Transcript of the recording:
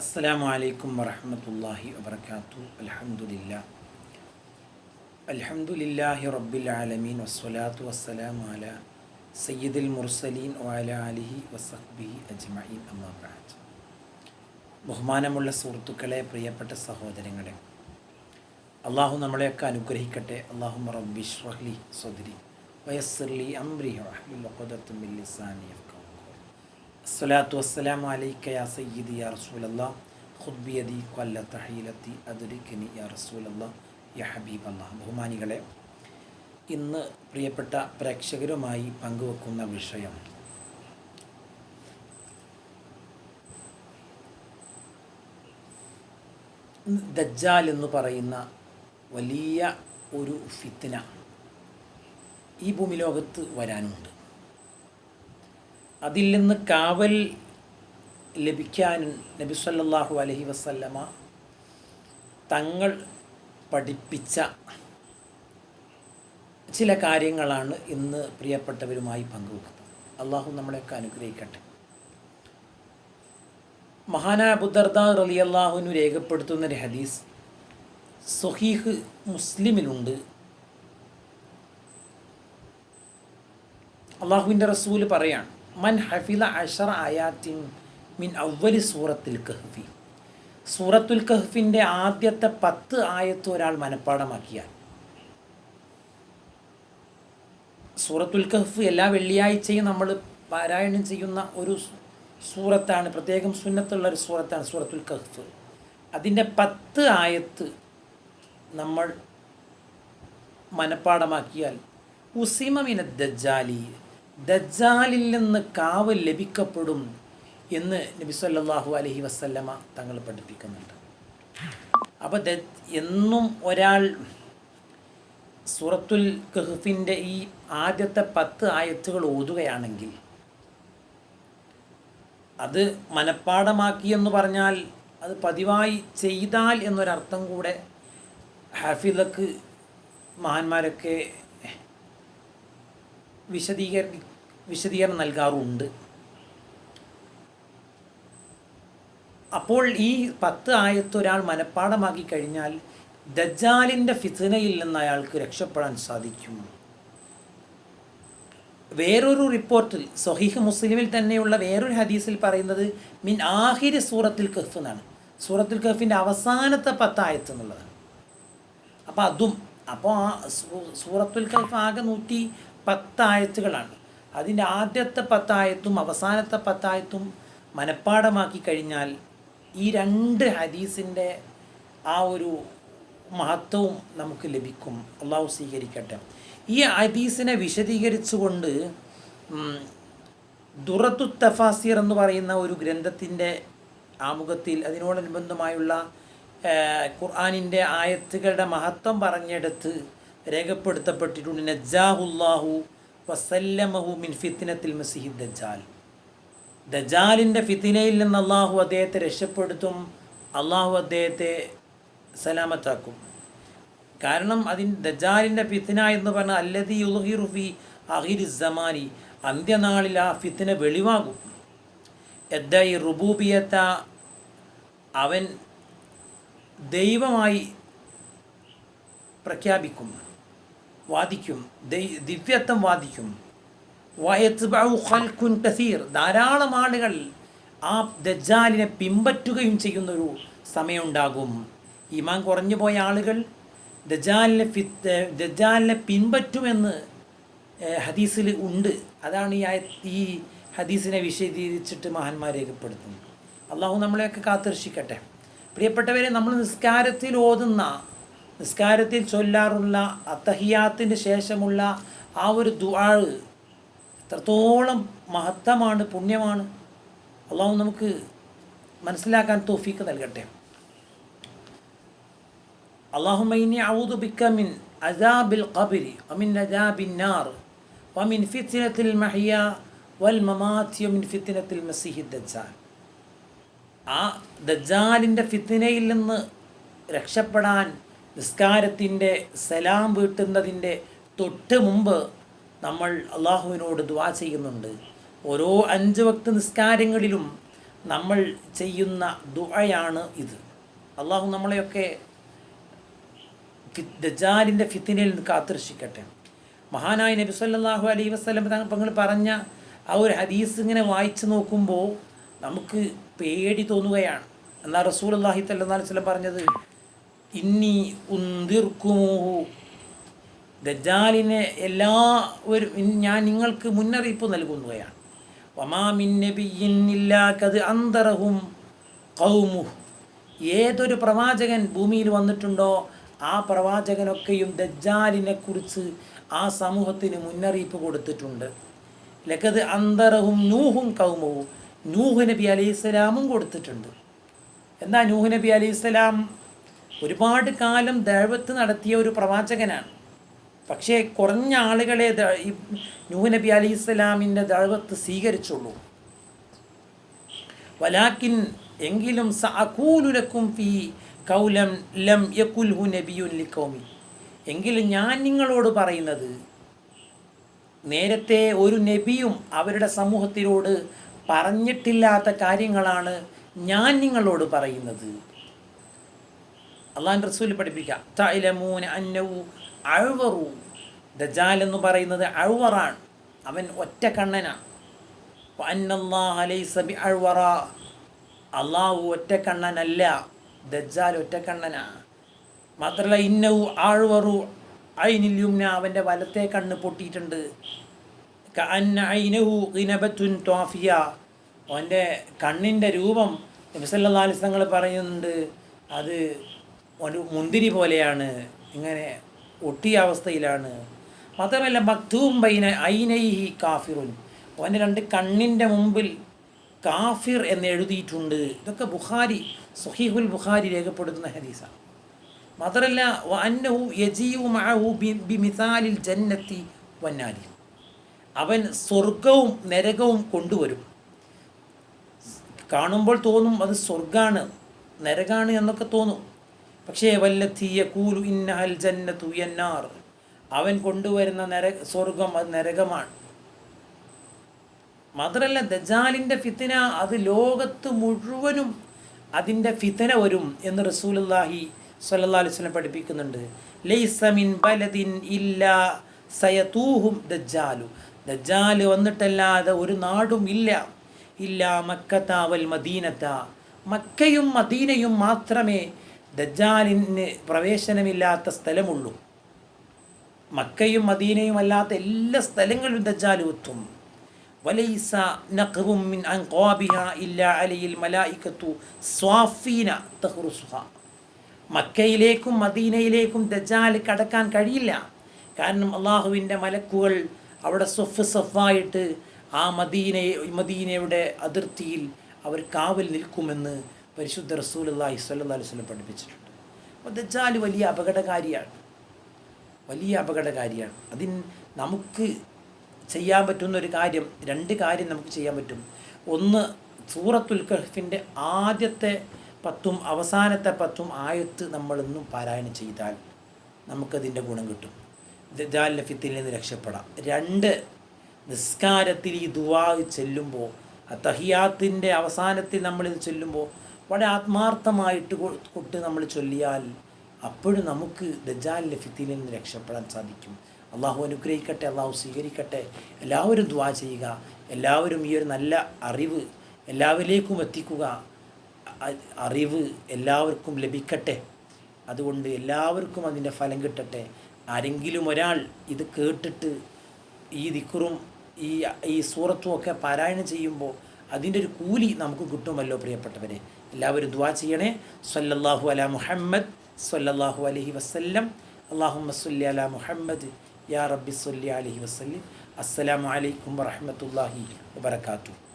അസ്സലാമു അലൈക്കും വറഹ്മത്തുള്ളാഹി വബർക്കാത്തു അലഹമുല്ല അലഹമുല്ലാഹി റബ്ബിൽ ആലമീൻ. വസ്സലാത്തു വസ്സലാമു അലാ സയ്യിദുൽ മുർസലീൻ വാല ആലിഹി വസഹ്ബി അജ്മീൻ അമ്മാ ബഅദ്. ബഹുമാനമുള്ള സുഹൃത്തുക്കളെ പ്രിയപ്പെട്ട സഹോദരങ്ങളെ അള്ളാഹു നമ്മളെയൊക്കെ അനുഗ്രഹിക്കട്ടെ. അള്ളാഹു റബ്ബി ഷ്റഹ്ലി സ്വദരി വയസ്സിർലി അംരി മിൻ ലിസാനി അസ്സലാത്തു വസ്സലാമു അലൈക്ക യാ സയ്യിദി യാ റസൂലല്ല ഖുദ്ബിയതി കൊല്ല തഹീലത്തി അദ്രിക്കനി യാ റസൂലല്ല യാ ഹബീബല്ലാ. ബഹുമാനികളെ ഇന്ന് പ്രിയപ്പെട്ട പ്രേക്ഷകരുമായി പങ്കുവെക്കുന്ന വിഷയം ദജ്ജാൽ എന്ന് പറയുന്ന വലിയ ഒരു ഫിത്തിന ഈ ഭൂമി ലോകത്ത് വരാനുണ്ട്. അതിൽ നിന്ന് കാവൽ ലഭിക്കാൻ നബി സല്ലാഹു അലഹി വസല്ലമ തങ്ങൾ പഠിപ്പിച്ച ചില കാര്യങ്ങളാണ് ഇന്ന് പ്രിയപ്പെട്ടവരുമായി പങ്കുവെക്കുന്നത്. അള്ളാഹു നമ്മളെയൊക്കെ അനുഗ്രഹിക്കട്ടെ. മഹാനായ ബുദ്ധർദ റലി അള്ളാഹുവിനു രേഖപ്പെടുത്തുന്ന ഒരു ഹദീസ് സുഹീഹ് മുസ്ലിമിലുണ്ട്. അള്ളാഹുവിന്റെ റസൂൽ പറയാണ് മൻ ഹഫില അഷറ ആയാത്തിൻ മിൻ അവലി സൂറത്തുൽ കഹ്ഫി. സൂറത്തുൽ കഹ്ഫിന്റെ ആദ്യത്തെ പത്ത് ആയത്ത് ഒരാൾ മനഃപ്പാടമാക്കിയാൽ. സൂറത്തുൽ കഹ്ഫ് എല്ലാ വെള്ളിയാഴ്ചയും നമ്മൾ പാരായണം ചെയ്യുന്ന ഒരു സൂറത്താണ് പ്രത്യേകം സുന്നത്തുള്ള ഒരു സൂറത്താണ് സൂറത്തുൽ കഹ്ഫ്. അതിന്റെ പത്ത് ആയത്ത് നമ്മൾ മനഃപ്പാടമാക്കിയാൽ ഉസിമമിന ദജ്ജാലി. ദജ്ജാലിൽ നിന്ന് കാവ് ലഭിക്കപ്പെടും എന്ന് നബി സല്ലല്ലാഹു അലൈഹി വസല്ലമ തങ്ങൾ പഠിപ്പിക്കുന്നുണ്ട്. അപ്പോൾ ദ എന്നും ഒരാൾ സൂറത്തുൽ കഹ്ഫിന്റെ ഈ ആദ്യത്തെ പത്ത് ആയത്തുകൾ ഓതുകയാണെങ്കിൽ അത് മനഃപ്പാടമാക്കി എന്ന് പറഞ്ഞാൽ അത് പതിവായി ചെയ്താൽ എന്നൊരർത്ഥം കൂടെ ഹാഫിദക്ക് മഹാന്മാരൊക്കെ വിശദീകരണ വിശദീകരണം നൽകാറുണ്ട്. അപ്പോൾ ഈ പത്ത് ആയത്ത് ഒരാൾ മനഃപ്പാടമാക്കി കഴിഞ്ഞാൽ ദജാലിന്റെ ഫിത്തനയിൽ നിന്ന് അയാൾക്ക് രക്ഷപ്പെടാൻ സാധിക്കും. വേറൊരു റിപ്പോർട്ടിൽ സൊഹീഹ് മുസ്ലിമിൽ തന്നെയുള്ള വേറൊരു ഹദീസിൽ പറയുന്നത് മിൻ ആഹിരി സൂറത്തിൽ കഫ് എന്നാണ്. സൂറത്തിൽ കഫിന്റെ അവസാനത്തെ പത്തായത്ത് എന്നുള്ളതാണ്. അപ്പോൾ അതും അപ്പോൾ ആ സൂറത്തുൽ കഫ് ആകെ നൂറ്റി പത്തായത്തുകളാണ്. അതിന്റെ ആദ്യത്തെ പത്തായത്തും അവസാനത്തെ പത്തായത്തും മനഃപ്പാടമാക്കി കഴിഞ്ഞാൽ ഈ രണ്ട് ഹദീസിന്റെ ആ ഒരു മഹത്വവും നമുക്ക് ലഭിക്കും. അള്ളാഹു സ്വീകരിക്കട്ടെ. ഈ ഹദീസിനെ വിശദീകരിച്ചുകൊണ്ട് ദുറത്തു തഫാസിർ എന്ന് പറയുന്ന ഒരു ഗ്രന്ഥത്തിന്റെ ആമുഖത്തിൽ അതിനോടനുബന്ധമായുള്ള ഖുർആാനിന്റെ ആയത്തുകളുടെ മഹത്വം പറഞ്ഞെടുത്ത് രേഖപ്പെടുത്തപ്പെട്ടിട്ടുണ്ട്. നജാഹുല്ലാഹു വസല്ലമഹു മിൻ ഫിത്തിനത്തിൽ മസിഹി ദജാൽ ദജാലിന്റെ ഫിത്തിനയിൽ നിന്ന് അള്ളാഹു അദ്ദേഹത്തെ രക്ഷപ്പെടുത്തും അള്ളാഹു അദ്ദേഹത്തെ സലാമത്താക്കും. കാരണം അതിന് ദജാലിന്റെ ഫിത്തിന എന്ന് പറഞ്ഞാൽ അല്ലതി യുഹിറുഫി അഹിരി സമാനി അന്ത്യനാളിൽ ആ ഫിത്തിന വെളിവാകും. എദ്ദ റുബൂബിയത്ത അവൻ ദൈവമായി പ്രഖ്യാപിക്കും. വാദിക്കും. ദിവ്യത്വം വാദിക്കും. ഖൽഖുൻ കസീർ. ധാരാളം ആളുകൾ ആ ദജ്ജാലിനെ പിമ്പറ്റുകയും ചെയ്യുന്നൊരു സമയമുണ്ടാകും. ഈമാൻ കുറഞ്ഞു പോയ ആളുകൾ ദജാലിനെ ഫി ദജാലിനെ പിൻപറ്റുമെന്ന് ഹദീസിൽ ഉണ്ട്. അതാണ് ഈ ഈ ഹദീസിനെ വിശദീകരിച്ചിട്ട് മഹാന്മാർ രേഖപ്പെടുത്തുന്നത്. അള്ളാഹു നമ്മളെയൊക്കെ കാത്തിർഷിക്കട്ടെ പ്രിയപ്പെട്ടവരെ നമ്മൾ നിസ്കാരത്തിൽ ഓതുന്ന നിസ്കാരത്തിൽ ചൊല്ലാറുള്ള അത്തഹിയാത്തിന് ശേഷമുള്ള ആ ഒരു ദുആഴ് എത്രത്തോളം മഹത്വമാണ് പുണ്യമാണ് അള്ളാഹു നമുക്ക് മനസ്സിലാക്കാൻ തോഫീക്ക് നൽകട്ടെ. അള്ളാഹുമൈനി ഔദു ബിക്കമിൻ മിൻ അദാബിൽ അമിൻ വമിൻ അദാബിൻ നാർ വമിൻ ഫിത്തിനത്തിൽ മഹിയ വൽ മമാത്യമിൻ വമിൻ ഫിത്തിനത്തിൽ മസിഹി ദജ്ജാൽ. ആ ദജ്ജാലിന്റെ ഫിത്തിനയിൽ നിന്ന് രക്ഷപ്പെടാൻ നിസ്കാരത്തിന്റെ സലാം വീട്ടുന്നതിന്റെ തൊട്ട് മുമ്പ് നമ്മൾ അള്ളാഹുവിനോട് ദുവാ ചെയ്യുന്നുണ്ട്. ഓരോ അഞ്ച് വക്ത് നിസ്കാരങ്ങളിലും നമ്മൾ ചെയ്യുന്ന ദുആയാണ് ഇത്. അള്ളാഹു നമ്മളെയൊക്കെ ദജാലിന്റെ ഫിത്തിനയിൽ നിന്ന് കാത്തുരക്ഷിക്കട്ടെ. മഹാനായ നബി സല്ലാഹു അലൈ വസ്ലം തങ്ങൾ പറഞ്ഞ ആ ഒരു ഹദീസ് ഇങ്ങനെ വായിച്ചു നോക്കുമ്പോൾ നമുക്ക് പേടി തോന്നുകയാണ്. എന്നാൽ റസൂൽ അള്ളാഹി തല്ലാ വല്ലം പറഞ്ഞത് ഇന്നി ഉന്തിർക്കുമോഹു. ദജാലിനെ എല്ലാവരും ഞാൻ നിങ്ങൾക്ക് മുന്നറിയിപ്പ് നൽകുന്നവയാണ്. വമാമിൻ നബിയിൻ ഇല്ലാക്കത് അന്തറഹും കൗമുഹ് ഏതൊരു പ്രവാചകൻ ഭൂമിയിൽ വന്നിട്ടുണ്ടോ ആ പ്രവാചകനൊക്കെയും ദജ്ജാലിനെ ആ സമൂഹത്തിന് മുന്നറിയിപ്പ് കൊടുത്തിട്ടുണ്ട്. ലക്കത് അന്തറഹും നൂഹും കൗമവും നൂഹ് നബി അലൈഹി സ്വലാമും കൊടുത്തിട്ടുണ്ട്. എന്താ നൂഹ് നബി അലൈഹി സ്വലാം ഒരുപാട് കാലം ദൈവത്ത് നടത്തിയ ഒരു പ്രവാചകനാണ്. പക്ഷേ കുറഞ്ഞ ആളുകളെ ഈ നൂഹ് നബി അലി ഇസ്ലാമിന്റെ ദൈവത്ത് സ്വീകരിച്ചുള്ളൂ. വലാക്കിൻ എങ്കിലും സഅകൂലുലക്കും ഫീ കൗലം ലം യകുൽഹു നബിയുൻ ലിഖൗമി. എങ്കിലും ഞാൻ നിങ്ങളോട് പറയുന്നത് നേരത്തെ ഒരു നബിയും അവരുടെ സമൂഹത്തിനോട് പറഞ്ഞിട്ടില്ലാത്ത കാര്യങ്ങളാണ് ഞാൻ നിങ്ങളോട് പറയുന്നത്. അള്ളാൻ റസൂൽ പഠിപ്പിക്കാം. തൈലമൂന അന്നവു അഴുവറു. ദജാൽ എന്ന് പറയുന്നത് അഴുവറാണ്. അവൻ ഒറ്റ കണ്ണനാണ് അന്നല്ലാഹലൈസബി അഴുവറ. അള്ളാഹു ഒറ്റക്കണ്ണനല്ല ഒറ്റ കണ്ണനാണ് മാത്രമല്ല ഇന്നവു ആഴ്വറു ഐനിൽ യുംന അവന്റെ വലത്തെ കണ്ണ് പൊട്ടിയിട്ടുണ്ട്. ഖിനബത്തുൻ ത്വാഫിയ. അവന്റെ കണ്ണിന്റെ രൂപം നബിസല്ലാസ്ലങ്ങൾ പറയുന്നുണ്ട്. അത് ഒരു മുന്തിരി പോലെയാണ് ഇങ്ങനെ ഒട്ടിയ അവസ്ഥയിലാണ്. മാത്രമല്ല മക്തൂം ബൈന ഐനൈഹി കാഫിറുൻ. അവന്റെ രണ്ട് കണ്ണിന്റെ മുമ്പിൽ കാഫിർ എന്ന് എഴുതിയിട്ടുണ്ട്. ഇതൊക്കെ ബുഖാരി സുഹീഹുൽ ബുഖാരി രേഖപ്പെടുത്തുന്ന ഹദീസാണ്. മാത്രമല്ല അന്നഹു യജീവു മഅഹു ബി- മിസാലിൽ ജന്നത്തി വന്നാലി അവൻ സ്വർഗവും നരകവും കൊണ്ടുവരും. കാണുമ്പോൾ തോന്നും അത് സ്വർഗമാണ് നരകാണ് എന്നൊക്കെ തോന്നും. പക്ഷേ വല്ലത്തീയ കൂലു ഇന്നഹൽ ജന്നത്തു എന്നാർ അവൻ കൊണ്ടുവരുന്ന നര സ്വർഗം അത് നരകമാണ്. മാത്രമല്ല ദജാലിന്റെ ഫിത്തന അത് ലോകത്ത് മുഴുവനും അതിന്റെ ഫിത്തന വരും എന്ന് റസൂലുള്ളാഹി സ്വല്ലല്ലാഹി അലൈഹി വസല്ലം പഠിപ്പിക്കുന്നുണ്ട്. ലൈസമിൻ ബലദിൻ ഇല്ലാ സയതൂഹും ദജ്ജാലു. ദജ്ജാൽ വന്നിട്ടല്ലാതെ ഒരു നാടും ഇല്ല. ഇല്ല മക്കത്താവൽ മദീനത്ത. മക്കയും മദീനയും മാത്രമേ ദജ്ജാലിന് പ്രവേശനമില്ലാത്ത സ്ഥലമുള്ളൂ. മക്കയും മദീനയും അല്ലാത്ത എല്ലാ സ്ഥലങ്ങളിലും ദജ്ജാൽ എത്തും. വലൈസ നഖബും മിൻ അലയിൽ സ്വാഫീന മക്കയിലേക്കും മദീനയിലേക്കും ദജ്ജാൽ കടക്കാൻ കഴിയില്ല. കാരണം അള്ളാഹുവിന്റെ മലക്കുകൾ അവിടെ സൊഫ് സഫായിട്ട് ആ മദീനയെ മദീനയുടെ അതിർത്തിയിൽ അവർ കാവൽ നിൽക്കുമെന്ന് പരിശുദ്ധ റസൂൽ അള്ളാഹി വസല്ലം പഠിപ്പിച്ചിട്ടുണ്ട്. അപ്പോൾ ദജാൽ വലിയ അപകടകാരിയാണ്. വലിയ അപകടകാരിയാണ്. അതിന് നമുക്ക് ചെയ്യാൻ പറ്റുന്ന ഒരു കാര്യം രണ്ട് കാര്യം നമുക്ക് ചെയ്യാൻ പറ്റും. ഒന്ന് സൂറത്തുൽ കഹ്ഫിന്റെ ആദ്യത്തെ പത്തും അവസാനത്തെ പത്തും ആയത്ത് നമ്മളിന്നും പാരായണം ചെയ്താൽ നമുക്കതിന്റെ ഗുണം കിട്ടും. ദജാൽ ഫിത്തിൽ നിന്ന് രക്ഷപ്പെടാം. രണ്ട് നിസ്കാരത്തിൽ ഈ ദുവാ ചെല്ലുമ്പോൾ തഹിയാത്തിന്റെ അവസാനത്തിൽ നമ്മളിത് ചൊല്ലുമ്പോൾ വളരെ ആത്മാർത്ഥമായിട്ട് കൊട്ട് നമ്മൾ ചൊല്ലിയാൽ അപ്പോഴും നമുക്ക് ദജാലിന്റെ ഫിത്തിൽ നിന്ന് രക്ഷപ്പെടാൻ സാധിക്കും. അള്ളാഹു അനുഗ്രഹിക്കട്ടെ അള്ളാഹു സ്വീകരിക്കട്ടെ. എല്ലാവരും ദ്വാ ചെയ്യുക. എല്ലാവരും ഈ ഒരു നല്ല അറിവ് എല്ലാവരിലേക്കും എത്തിക്കുക. അറിവ് എല്ലാവർക്കും ലഭിക്കട്ടെ. അതുകൊണ്ട് എല്ലാവർക്കും അതിന്റെ ഫലം കിട്ടട്ടെ. ആരെങ്കിലും ഒരാൾ ഇത് കേട്ടിട്ട് ഈ ദിക്കുറും ഈ ഈ സൂറത്തും ഒക്കെ പാരായണം ചെയ്യുമ്പോൾ അതിന്റെ ഒരു കൂലി നമുക്ക് കിട്ടുമല്ലോ പ്രിയപ്പെട്ടവരെ. എല്ലാവരും ദ്വാ ചെയ്യണേ. സല്ലല്ലാഹു അല മുഹമ്മദ് സല്ലല്ലാഹു അലൈഹി വസല്ലം. അള്ളാഹുമ്മ സല്ലി അല മുഹമ്മദ് യാ റബ്ബി സല്ലി അലൈഹി വസ്ല്ലം. അസ്സലാമു അലൈക്കും വറഹ്മത്തുള്ളാഹി വബറകാതുഹു.